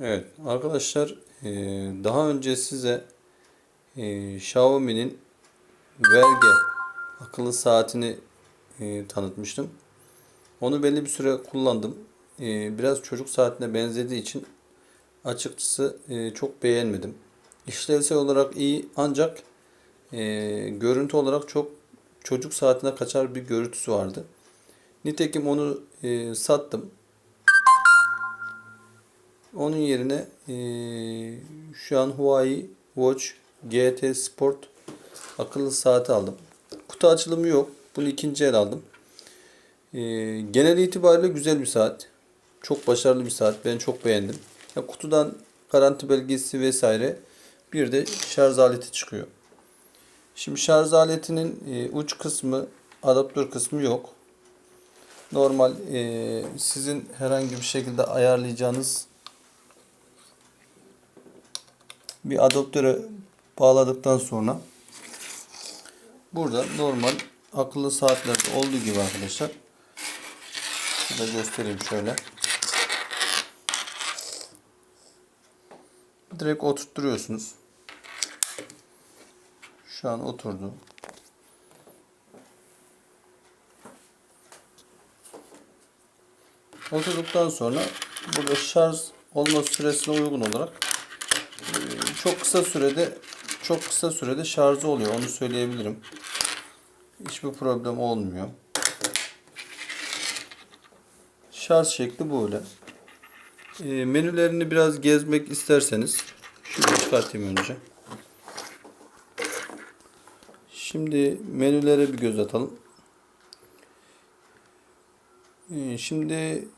Evet arkadaşlar e, daha önce size e, Xiaomi'nin Verge akıllı saatini e, tanıtmıştım. Onu belli bir süre kullandım. Biraz çocuk saatine benzediği için açıkçası çok beğenmedim. İşlevsel olarak iyi ancak görüntü olarak çok çocuk saatine kaçar bir görüntüsü vardı. Nitekim onu sattım. Onun yerine eee, şu an Huawei Watch GT Sport akıllı saati aldım. Kutu açılımı yok. Bunu ikinci el aldım. Eee, genel itibariyle güzel bir saat. Çok başarılı bir saat. Ben çok beğendim. Ya, kutudan garanti belgesi vesaire bir de şarj aleti çıkıyor. Şimdi şarj aletinin eee, uç kısmı, adaptör kısmı yok. Normal eee, sizin herhangi bir şekilde ayarlayacağınız bir adaptöre bağladıktan sonra burada normal akıllı saatlerde olduğu gibi arkadaşlar şurada göstereyim şöyle. Direkt oturtturuyorsunuz. Şu an oturdu. Oturduktan sonra burada şarj olma süresine uygun olarak çok kısa sürede çok kısa sürede şarjı oluyor onu söyleyebilirim. Hiçbir problem olmuyor. Şarj şekli böyle. E, menülerini biraz gezmek isterseniz şunu çıkartayım önce. Şimdi menülere bir göz atalım. E, şimdi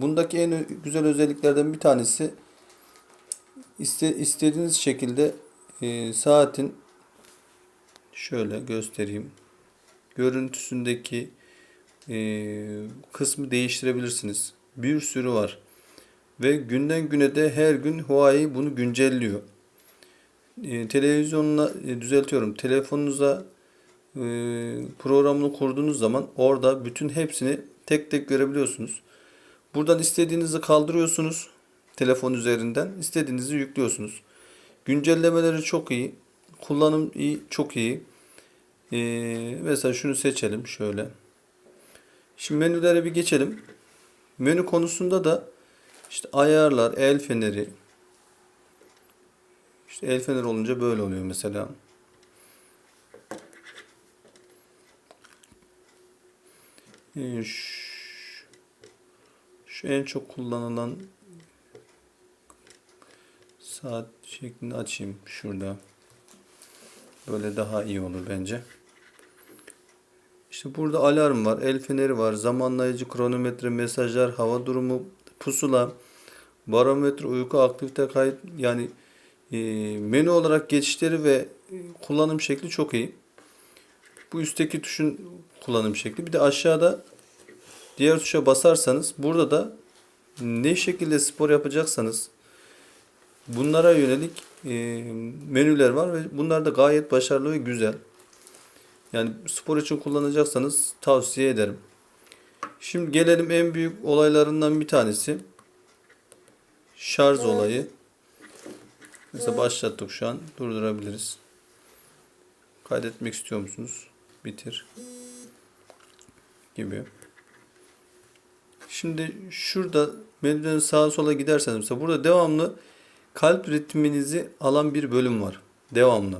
bundaki en güzel özelliklerden bir tanesi İste, istediğiniz şekilde e, saatin şöyle göstereyim. Görüntüsündeki e, kısmı değiştirebilirsiniz. Bir sürü var. Ve günden güne de her gün Huawei bunu güncelliyor. E, televizyonuna e, düzeltiyorum. Telefonunuza e, programını kurduğunuz zaman orada bütün hepsini tek tek görebiliyorsunuz. Buradan istediğinizi kaldırıyorsunuz telefon üzerinden istediğinizi yüklüyorsunuz. Güncellemeleri çok iyi. Kullanım iyi, çok iyi. Ee, mesela şunu seçelim şöyle. Şimdi menülere bir geçelim. Menü konusunda da işte ayarlar, el feneri. İşte el feneri olunca böyle oluyor mesela. Ee, şu, şu en çok kullanılan saat şeklinde açayım şurada. Böyle daha iyi olur bence. İşte burada alarm var, el feneri var, zamanlayıcı, kronometre, mesajlar, hava durumu, pusula, barometre, uyku, aktivite kayıt yani e, menü olarak geçişleri ve kullanım şekli çok iyi. Bu üstteki tuşun kullanım şekli. Bir de aşağıda diğer tuşa basarsanız burada da ne şekilde spor yapacaksanız Bunlara yönelik e, menüler var ve bunlar da gayet başarılı ve güzel. Yani spor için kullanacaksanız tavsiye ederim. Şimdi gelelim en büyük olaylarından bir tanesi. Şarj olayı. Mesela başlattık şu an. Durdurabiliriz. Kaydetmek istiyor musunuz? Bitir. Gibi. Şimdi şurada menüden sağa sola giderseniz mesela burada devamlı kalp ritminizi alan bir bölüm var. Devamlı.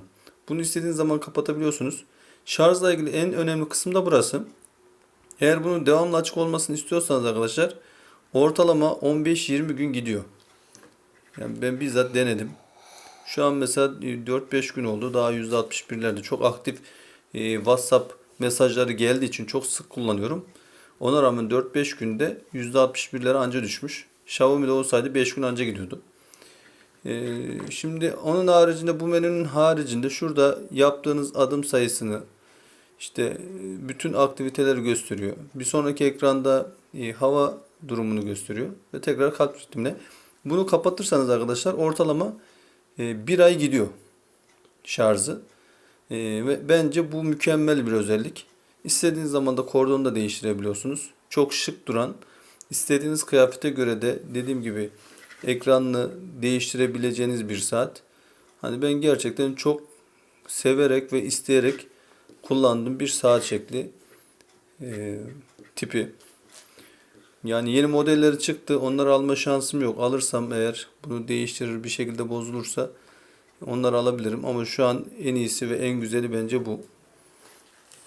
Bunu istediğiniz zaman kapatabiliyorsunuz. Şarjla ilgili en önemli kısım da burası. Eğer bunun devamlı açık olmasını istiyorsanız arkadaşlar ortalama 15-20 gün gidiyor. Yani ben bizzat denedim. Şu an mesela 4-5 gün oldu. Daha %61'lerde çok aktif e, WhatsApp mesajları geldiği için çok sık kullanıyorum. Ona rağmen 4-5 günde %61'lere anca düşmüş. Xiaomi'de olsaydı 5 gün anca gidiyordu. Ee, şimdi onun haricinde bu menünün haricinde şurada yaptığınız adım sayısını işte bütün aktiviteleri gösteriyor. Bir sonraki ekranda e, hava durumunu gösteriyor ve tekrar kalp ritmine. Bunu kapatırsanız arkadaşlar ortalama e, bir ay gidiyor şarjı. E, ve bence bu mükemmel bir özellik. İstediğiniz zaman da kordonu da değiştirebiliyorsunuz. Çok şık duran, istediğiniz kıyafete göre de dediğim gibi ekranını değiştirebileceğiniz bir saat. Hani ben gerçekten çok severek ve isteyerek kullandığım bir saat şekli e, tipi. Yani yeni modelleri çıktı. Onları alma şansım yok. Alırsam eğer bunu değiştirir bir şekilde bozulursa onları alabilirim. Ama şu an en iyisi ve en güzeli bence bu.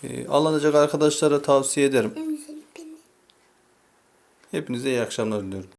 E, alınacak arkadaşlara tavsiye ederim. Hepinize iyi akşamlar diliyorum.